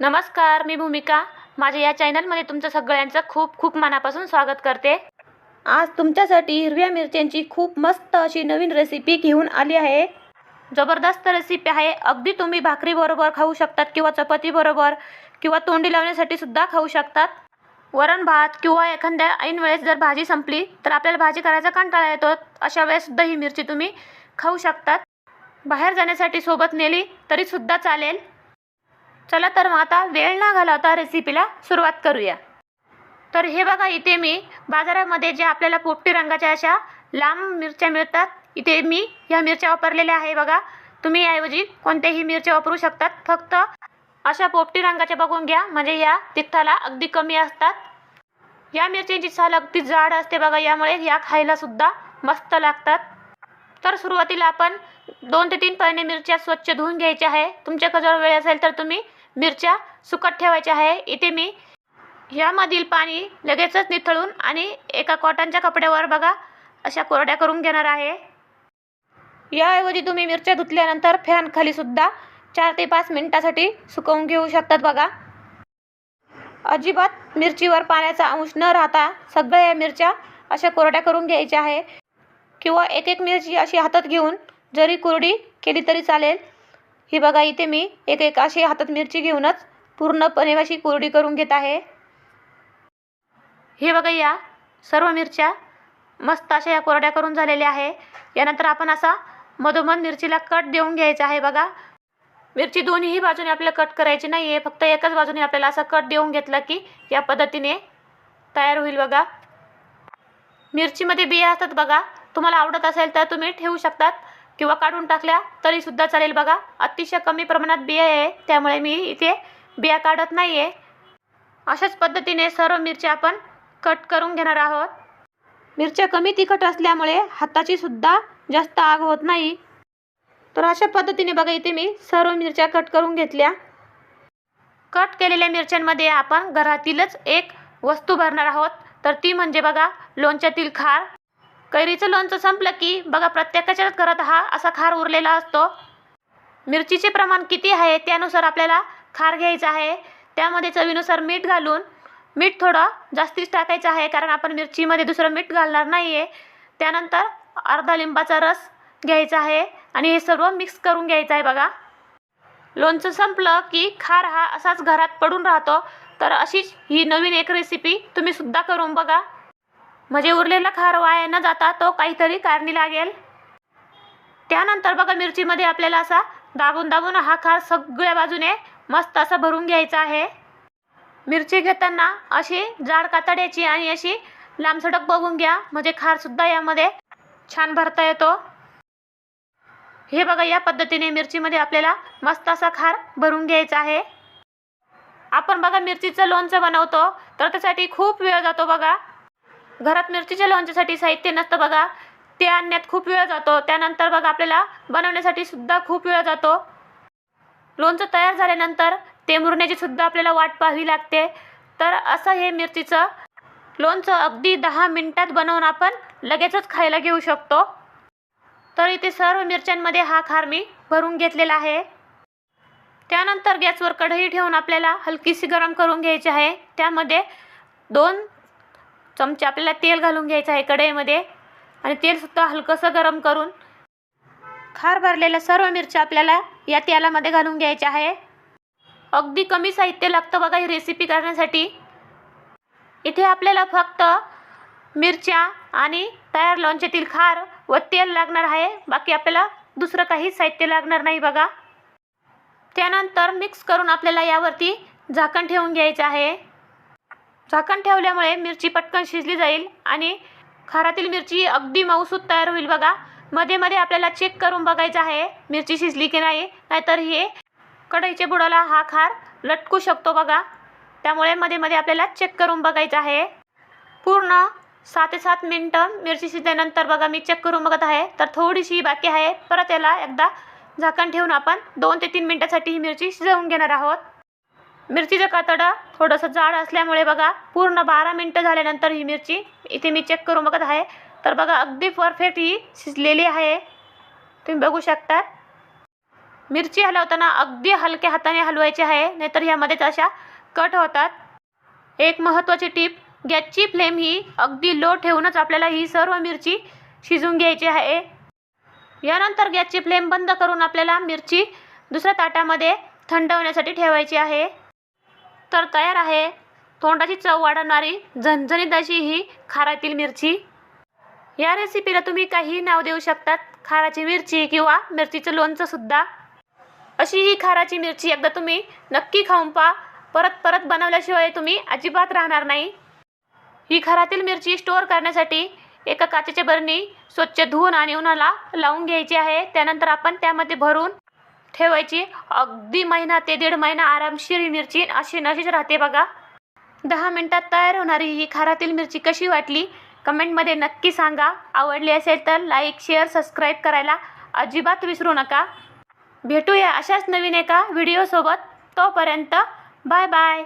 नमस्कार मी भूमिका. माझ्या या चॅनलमध्ये तुमचं सगळ्यांचं खूप खूप मनापासून स्वागत करते. आज तुमच्यासाठी हिरव्या मिरच्यांची खूप मस्त अशी नवीन रेसिपी घेऊन आली आहे. जबरदस्त रेसिपी आहे. अगदी तुम्ही भाकरीबरोबर खाऊ शकतात किंवा चपातीबरोबर किंवा तोंडी लावण्यासाठी सुद्धा खाऊ शकतात. वरण भात किंवा एखाद्या ऐन वेळेस जर भाजी संपली तर आपल्याला भाजी करायचा कंटाळा येतो. अशा वेळेससुद्धा ही मिरची तुम्ही खाऊ शकतात. बाहेर जाण्यासाठी सोबत नेली तरीसुद्धा चालेल. चला तर मग आता वेळ न घालवता रेसिपीला सुरुवात करूया. तर हे बघा इथे मी बाजारामध्ये जे आपल्याला पोपटी रंगाच्या अशा लांब मिरच्या मिळतात इथे मी ह्या मिरच्या वापरलेल्या आहे बघा. तुम्ही याऐवजी कोणत्याही मिरच्या वापरू शकतात. फक्त अशा पोपटी रंगाच्या बघून घ्या म्हणजे या तिखटाला अगदी कमी असतात. या मिरच्यांची साल अगदी जाड असते बघा यामुळे या खायलासुद्धा मस्त लागतात. तर सुरुवातीला आपण दोन ते तीन पाने मिरच्या स्वच्छ धुवून घ्यायच्या आहे. तुमच्याकडे जर वेळ असेल तर तुम्ही मिरच्या सुकत ठेवायच्या आहे. इथे मी यामधील पाणी लगेचच निथळून आणि एका कॉटनच्या कपड्यावर बघा अशा कोरड्या करून घेणार आहे. याऐवजी तुम्ही मिरच्या धुतल्यानंतर फॅन सुद्धा चार ते पाच मिनिटासाठी सुकवून घेऊ शकतात बघा. अजिबात मिरचीवर पाण्याचा अंश न राहता सगळ्या या मिरच्या अशा कोरड्या करून घ्यायच्या आहे. किंवा एक एक मिरची अशी हातात घेऊन जरी कोरडी केली तरी चालेल. ही बघा इथे मी एक एक अशी हातात मिरची घेऊनच पूर्णपणे अशी कोरडी करून घेत आहे. हे बघा या सर्व मिरच्या मस्त अशा या कोरड्या करून झालेल्या आहे. यानंतर आपण असा मधोमध मिरचीला कट देऊन घ्यायचा आहे बघा. मिरची दोन्हीही बाजूने आपल्याला कट करायची नाही आहे फक्त एकाच बाजूने आपल्याला असा कट देऊन घेतला की या पद्धतीने तयार होईल बघा. मिरचीमध्ये बिया असतात बघा तुम्हाला आवडत असेल तर तुम्ही ठेवू शकतात. किंवा काढून टाकल्या तरीसुद्धा चालेल बघा. अतिशय कमी प्रमाणात बिया आहे त्यामुळे मी इथे बिया काढत नाही आहे अशाच पद्धतीने सर्व मिरच्या आपण कट करून घेणार आहोत. मिरच्या कमी तिखट असल्यामुळे हाताची सुद्धा जास्त आग होत नाही. तर अशा पद्धतीने बघा इथे मी सर्व मिरच्या कट करून घेतल्या. कट केलेल्या मिरच्यांमध्ये आपण घरातीलच एक वस्तू भरणार आहोत. तर ती म्हणजे बघा लोणच्यातील खार. कैरीचं लोणचं संपलं की बघा प्रत्येकाच्याच घरात हा असा खार उरलेला असतो. मिरचीचे प्रमाण किती आहे त्यानुसार आपल्याला खार घ्यायचा आहे. त्यामध्ये चवीनुसार मीठ घालून मीठ थोडं जास्तीच टाकायचं आहे कारण आपण मिरचीमध्ये दुसरं मीठ घालणार नाही आहे त्यानंतर अर्धा लिंबाचा रस घ्यायचा आहे आणि हे सर्व मिक्स करून घ्यायचं आहे बघा. लोणचं संपलं की खार हा असाच घरात पडून राहतो. तर अशीच ही नवीन एक रेसिपी तुम्ही सुद्धा करून बघा. म्हणजे उरलेला खार वाया न जाता तो काहीतरी कारणी लागेल. त्यानंतर बघा मिरचीमध्ये आपल्याला असा दाबून दाबून हा खार सगळ्या बाजूने मस्त असा भरून घ्यायचा आहे. मिरची घेताना अशी जाड कातड्याची आणि अशी लांबसडक बघून घ्या. म्हणजे खारसुद्धा यामध्ये छान भरता येतो. हे बघा या पद्धतीने मिरचीमध्ये आपल्याला मस्त असा खार भरून घ्यायचा आहे. आपण बघा मिरचीचं लोणचं बनवतो तर त्यासाठी खूप वेळ जातो बघा. घरात मिरचीच्या लोणच्यासाठी साहित्य नसतं बघा. ते आणण्यात खूप वेळ जातो. त्यानंतर बघा आपल्याला बनवण्यासाठी सुद्धा खूप वेळ जातो. लोणचं तयार झाल्यानंतर ते मुरण्याची सुद्धा आपल्याला वाट पाहावी लागते. तर असं हे मिरचीचं लोणचं अगदी दहा मिनटात बनवून आपण लगेचच खायला घेऊ शकतो. तर इथे सर्व मिरच्यांमध्ये हा खार मी भरून घेतलेला आहे. त्यानंतर गॅसवर कढई ठेवून आपल्याला हलकीशी गरम करून घ्यायची आहे. त्यामध्ये दोन चमचे आपल्याला तेल घालून घ्यायचं आहे कढईमध्ये. आणि तेलसुद्धा हलकंसं गरम करून खार भरलेल्या सर्व मिरच्या आपल्याला या तेलामध्ये घालून घ्यायच्या आहे. अगदी कमी साहित्य लागतं बघा ही रेसिपी करण्यासाठी. इथे आपल्याला फक्त मिरच्या आणि तयार लोणच्यातील खार व तेल लागणार आहे. बाकी आपल्याला दुसरं काही साहित्य लागणार नाही बघा. त्यानंतर मिक्स करून आपल्याला यावरती झाकण ठेवून घ्यायचं आहे. झाकण ठेवल्यामुळे मिरची पटकन शिजली जाईल आणि खारातील मिरची अगदी मऊसूत तयार होईल बघा. मध्ये मध्ये आपल्याला चेक करून बघायचं आहे मिरची शिजली की नाही. नाहीतर हे कढईच्या बुडाला हा खार लटकू शकतो बघा. त्यामुळे मध्ये मध्ये आपल्याला चेक करून बघायचं आहे. पूर्ण सात ते सात मिनटं मिरची शिजल्यानंतर बघा मी चेक करून बघत आहे. तर थोडीशी बाकी आहे. परत याला एकदा झाकण ठेवून आपण दोन ते तीन मिनटासाठी ही मिरची शिजवून घेणार आहोत. मिरचीचं कातडं थोडंसं जाड असल्यामुळे बघा पूर्ण बारा मिनटं झाल्यानंतर ही मिरची इथे मी चेक करून बघत आहे. तर बघा अगदी परफेक्ट ही शिजलेली आहे. तुम्ही बघू शकता. मिरची हलवताना अगदी हलक्या हाताने हलवायची आहे नाहीतर ह्यामध्येच अशा कट होतात. एक महत्त्वाची टीप गॅसची फ्लेम ही अगदी लो ठेवूनच आपल्याला ही सर्व मिरची शिजवून घ्यायची आहे. यानंतर गॅसची फ्लेम बंद करून आपल्याला मिरची दुसऱ्या ताटामध्ये थंड होण्यासाठी ठेवायची आहे. तर तयार आहे. तोंडाची चव वाढवणारी झणझणीत अशी ही खारातील मिरची. या रेसिपीला तुम्ही काहीही नाव देऊ शकतात. खाराची मिरची किंवा मिरचीचं लोणचं सुद्धा. अशी ही खाराची मिरची एकदा तुम्ही नक्की खाऊन पहा. परत परत बनवल्याशिवाय तुम्ही अजिबात राहणार नाही. ही खारातील मिरची स्टोअर करण्यासाठी एका काचेच्या बरणी स्वच्छ धुवून आणि उन्हाला लावून घ्यायची आहे. त्यानंतर आपण त्यामध्ये भरून ठेवायची. अगदी महिना ते दीड महिना आरामशीर मिरची अशी नशीच राहते बघा. दहा मिनटात तयार होणारी ही खारातील मिरची कशी वाटली? कमेंटमध्ये नक्की सांगा. आवडली असेल तर लाईक शेअर सबस्क्राईब करायला अजिबात विसरू नका. भेटूया अशाच नवीन एका व्हिडिओसोबत. तोपर्यंत बाय बाय.